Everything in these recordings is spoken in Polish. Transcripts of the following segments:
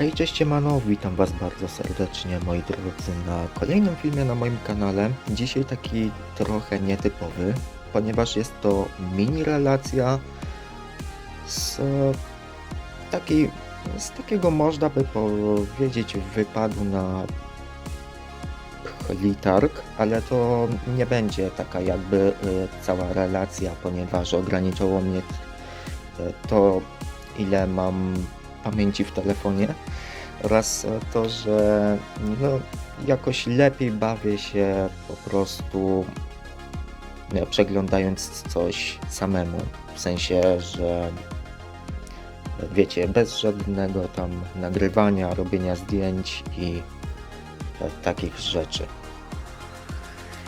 Hej, cześć Siemano, witam Was bardzo serdecznie moi drodzy na kolejnym filmie na moim kanale. Dzisiaj taki trochę nietypowy, ponieważ jest to mini relacja z z takiego można by powiedzieć wypadu na Litarg, ale to nie będzie taka jakby y, cała relacja, ponieważ ograniczało mnie y, to ile mam pamięci w telefonie oraz to, że no, jakoś lepiej bawię się po prostu przeglądając coś samemu. W sensie, że wiecie, bez żadnego tam nagrywania, robienia zdjęć i e, takich rzeczy.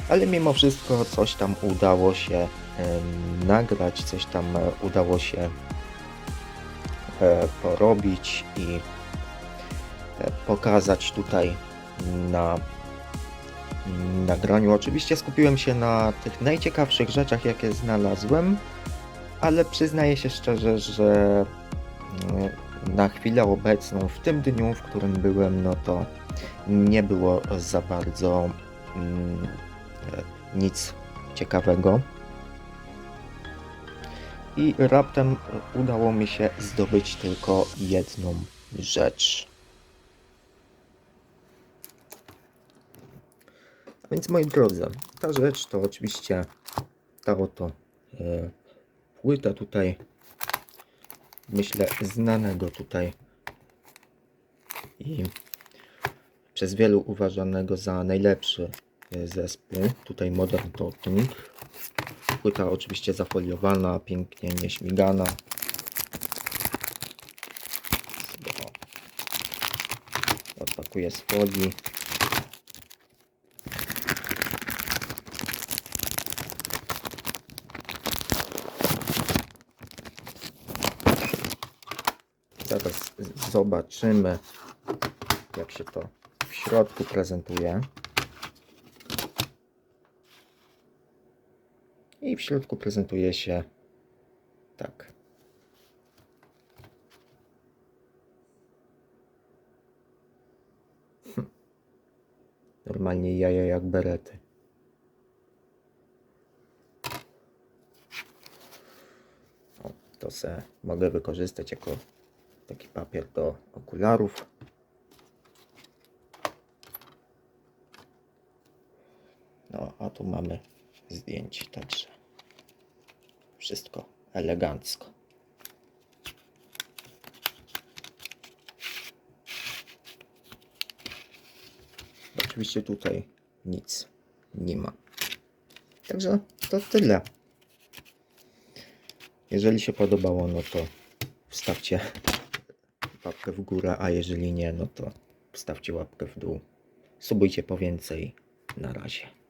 Ale mimo wszystko coś tam udało się nagrać, coś tam e, udało się porobić i e, pokazać tutaj na nagraniu. Oczywiście skupiłem się na tych najciekawszych rzeczach, jakie znalazłem, ale przyznaję się szczerze, że mm, na chwilę obecną, w tym dniu, w którym byłem, no to nie było za bardzo mm, e, nic ciekawego i raptem udało mi się zdobyć tylko jedną rzecz. A więc moi drodzy, ta rzecz to oczywiście ta oto e, płyta tutaj, myślę, znanego tutaj i przez wielu uważanego za najlepszy e, zespół, tutaj Modern Talking. Płyta oczywiście zafoliowana, pięknie nieśmigana. Odpakuję z folii. Zaraz zobaczymy, jak się to w środku prezentuje. I w środku prezentuje się tak. Hm. Normalnie jaja jak berety. O, to se mogę wykorzystać jako taki papier do okularów. No, a tu mamy zdjęć, także wszystko elegancko. Oczywiście tutaj nic nie ma. Także to tyle. Jeżeli się podobało, no to wstawcie łapkę w górę, a jeżeli nie, no to wstawcie łapkę w dół. Subujcie po więcej. Na razie.